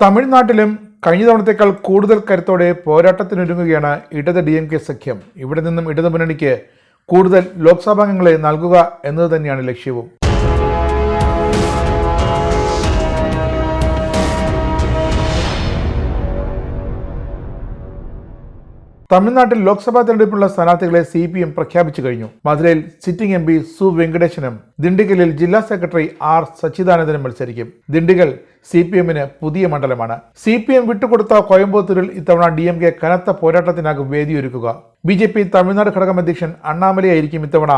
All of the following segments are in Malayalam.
തമിഴ്നാട്ടിലും കഴിഞ്ഞ തവണത്തേക്കാൾ കൂടുതൽ കരുത്തോടെ പോരാട്ടത്തിനൊരുങ്ങുകയാണ് ഇടത് ഡി എം കെ സഖ്യം. ഇവിടെ നിന്നും ഇടതു മുന്നണിക്ക് കൂടുതൽ ലോക്സഭാംഗങ്ങളെ നൽകുക എന്നത് തന്നെയാണ് ലക്ഷ്യവും. തമിഴ്നാട്ടിൽ ലോക്സഭാ തെരഞ്ഞെടുപ്പിനുള്ള സ്ഥാനാർത്ഥികളെ സി പി എം പ്രഖ്യാപിച്ചു കഴിഞ്ഞു. മധുരയിൽ സിറ്റിംഗ് എം പി സു വെങ്കടേശനും ദിണ്ടിഗലിൽ ജില്ലാ സെക്രട്ടറി ആർ സച്ചിദാനന്ദനും മത്സരിക്കും. ദിണ്ടിഗൽ സി പി എമ്മിന് പുതിയ മണ്ഡലമാണ്. സി പി എം വിട്ടുകൊടുത്ത കോയമ്പത്തൂരിൽ ഇത്തവണ ഡി എം കെ കനത്ത പോരാട്ടത്തിനാകും വേദിയൊരുക്കുക. ബി ജെ പി തമിഴ്നാട് ഘടകം അധ്യക്ഷൻ അണ്ണാമലയായിരിക്കും ഇത്തവണ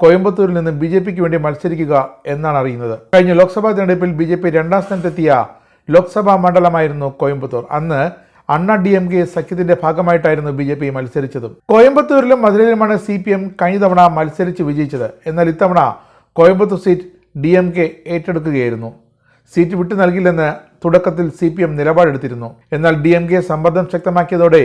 കോയമ്പത്തൂരിൽ നിന്ന് ബി ജെ പിക്ക് വേണ്ടി മത്സരിക്കുക എന്നാണ് അറിയുന്നത്. കഴിഞ്ഞ ലോക്സഭാ തെരഞ്ഞെടുപ്പിൽ ബി ജെ പി രണ്ടാം സ്ഥാനത്തെത്തിയ ലോക്സഭാ മണ്ഡലമായിരുന്നു കോയമ്പത്തൂർ. അന്ന് അണ്ണ ഡി എം കെ സഖ്യത്തിന്റെ ഭാഗമായിട്ടായിരുന്നു ബി ജെ പി മത്സരിച്ചതും. കോയമ്പത്തൂരിലും മധുരയിലുമാണ് സി പി എം കഴിഞ്ഞ തവണ മത്സരിച്ച് വിജയിച്ചത്. എന്നാൽ ഇത്തവണ Coimbatore seat D M K ഏറ്റെടുക്കുകയായിരുന്നു. Seat വിട്ടു നൽകില്ലെന്ന് തുടക്കത്തിൽ സി പി എം നിലപാടെടുത്തിരുന്നു. എന്നാൽ ഡി എം കെ സമ്മർദ്ദം ശക്തമാക്കിയതോടെ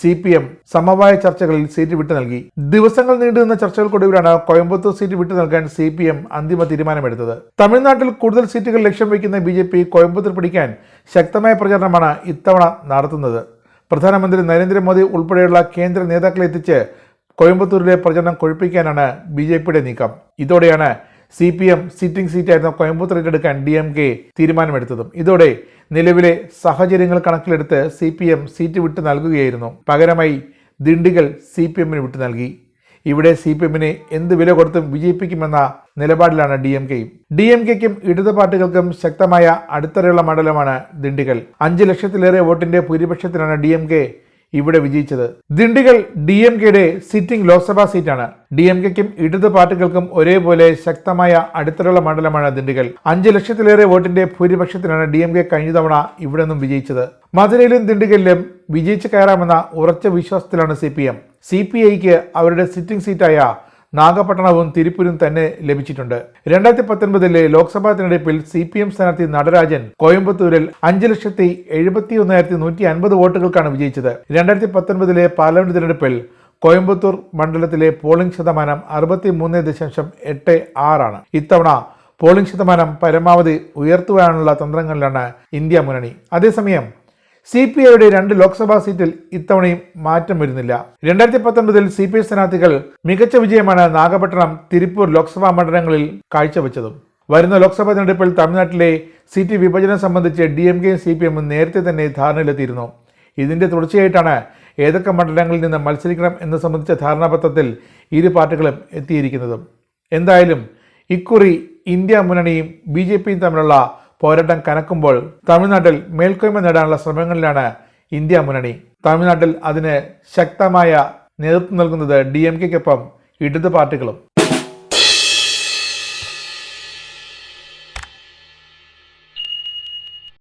സി പി എം സമവായ ചർച്ചകളിൽ സീറ്റ് വിട്ടു നൽകി. ദിവസങ്ങൾ നീണ്ടുനിന്ന ചർച്ചകൾക്കൊടുവിലാണ് കോയമ്പത്തൂർ സീറ്റ് വിട്ടു നൽകാൻ സി പി എം അന്തിമ തീരുമാനമെടുത്തത്. തമിഴ്നാട്ടിൽ കൂടുതൽ സീറ്റുകൾ ലക്ഷ്യം വയ്ക്കുന്ന ബി ജെ പി കോയമ്പത്തൂർ പിടിക്കാൻ ശക്തമായ പ്രചാരണമാണ് ഇത്തവണ നടത്തുന്നത്. പ്രധാനമന്ത്രി നരേന്ദ്രമോദി ഉൾപ്പെടെയുള്ള കേന്ദ്ര നേതാക്കളെത്തിച്ച് കോയമ്പത്തൂരിലെ പ്രചരണം കൊഴുപ്പിക്കാനാണ് ബി ജെ പിയുടെ നീക്കം. ഇതോടെയാണ് സി പി എം സിറ്റിംഗ് സീറ്റായിരുന്ന കോയമ്പത്തൂർ ഏറ്റെടുക്കാൻ ഡി എം കെ തീരുമാനമെടുത്തതും. ഇതോടെ നിലവിലെ സാഹചര്യങ്ങൾ കണക്കിലെടുത്ത് സി പി എം സീറ്റ് വിട്ടു നൽകുകയായിരുന്നു. പകരമായി ദിണ്ടിഗൽ സി പി എമ്മിന് വിട്ടു നൽകി. ഇവിടെ സി പി എമ്മിനെ എന്ത് വില കൊടുത്തും വിജയിപ്പിക്കുമെന്ന നിലപാടിലാണ് ഡി എം കെയും ഡി എം കെക്കും ഇടത് പാർട്ടികൾക്കും ശക്തമായ അടിത്തറയുള്ള മണ്ഡലമാണ് ദിണ്ടിഗൽ അഞ്ച് ലക്ഷത്തിലേറെ വോട്ടിന്റെ ഭൂരിപക്ഷത്തിലാണ് ഡി എം കെ ഇവിടെ വിജയിച്ചത്. ദിണ്ടികൾ ഡി എം കെയുടെ സിറ്റിംഗ് ലോക്സഭാ സീറ്റാണ്. ഡി എം കെക്കും ഇടത് പാർട്ടികൾക്കും ഒരേപോലെ ശക്തമായ അടിത്തറയുള്ള മണ്ഡലമാണ് ദിണ്ടികൾ. അഞ്ച് ലക്ഷത്തിലേറെ വോട്ടിന്റെ ഭൂരിപക്ഷത്തിലാണ് ഡി എം കെ കഴിഞ്ഞ തവണ ഇവിടെ നിന്നും വിജയിച്ചത്. മധുരയിലും ദിണ്ടിഗലിലും വിജയിച്ചു കയറാമെന്ന ഉറച്ച വിശ്വാസത്തിലാണ് C P M. C P ഐക്ക് അവരുടെ സിറ്റിംഗ് സീറ്റായ നാഗപട്ടണവും തിരുപ്പൂരും തന്നെ ലഭിച്ചിട്ടുണ്ട്. രണ്ടായിരത്തി പത്തൊൻപതിലെ ലോക്സഭാ തെരഞ്ഞെടുപ്പിൽ സി പി എം സ്ഥാനാർത്ഥി നടരാജൻ കോയമ്പത്തൂരിൽ അഞ്ച് ലക്ഷത്തി എഴുപത്തി ഒന്നായിരത്തി നൂറ്റി അൻപത് വോട്ടുകൾക്കാണ് വിജയിച്ചത്. രണ്ടായിരത്തി പത്തൊൻപതിലെ പാർലമെന്റ് തെരഞ്ഞെടുപ്പിൽ കോയമ്പത്തൂർ മണ്ഡലത്തിലെ പോളിംഗ് ശതമാനം അറുപത്തി മൂന്ന് ദശാംശം എട്ട് ആറാണ് ഇത്തവണ പോളിംഗ് ശതമാനം പരമാവധി ഉയർത്തുവാനുള്ള തന്ത്രങ്ങളിലാണ് ഇന്ത്യ മുന്നണി. അതേസമയം സി പി ഐയുടെ രണ്ട് ലോക്സഭാ സീറ്റിൽ ഇത്തവണയും മാറ്റം വരുന്നില്ല. രണ്ടായിരത്തി പത്തൊൻപതിൽ സി പി ഐ സ്ഥാനാർത്ഥികൾ മികച്ച വിജയമാണ് നാഗപട്ടണം തിരുപ്പൂർ ലോക്സഭാ മണ്ഡലങ്ങളിൽ കാഴ്ചവെച്ചതും. വരുന്ന ലോക്സഭാ തെരഞ്ഞെടുപ്പിൽ തമിഴ്നാട്ടിലെ സീറ്റ് വിഭജനം സംബന്ധിച്ച് ഡി എം കെയും സി പി എമ്മും നേരത്തെ തന്നെ ധാരണയിലെത്തിയിരുന്നു. ഇതിന്റെ തുടർച്ചയായിട്ടാണ് ഏതൊക്കെ മണ്ഡലങ്ങളിൽ നിന്ന് മത്സരിക്കണം എന്ന് സംബന്ധിച്ച ധാരണാപത്രത്തിൽ ഇരു പാർട്ടികളും എത്തിയിരിക്കുന്നതും. എന്തായാലും ഇക്കുറി ഇന്ത്യ മുന്നണിയും ബി ജെ പിയും തമ്മിലുള്ള പോരാട്ടം കനക്കുമ്പോൾ തമിഴ്നാട്ടിൽ മേൽക്കോയ്മ നേടാനുള്ള ശ്രമങ്ങളിലാണ് ഇന്ത്യ മുന്നണി. തമിഴ്നാട്ടിൽ അതിന് ശക്തമായ നേതൃത്വം നൽകുന്നത് ഡി എം കെക്കൊപ്പം ഇടതു പാർട്ടികളും.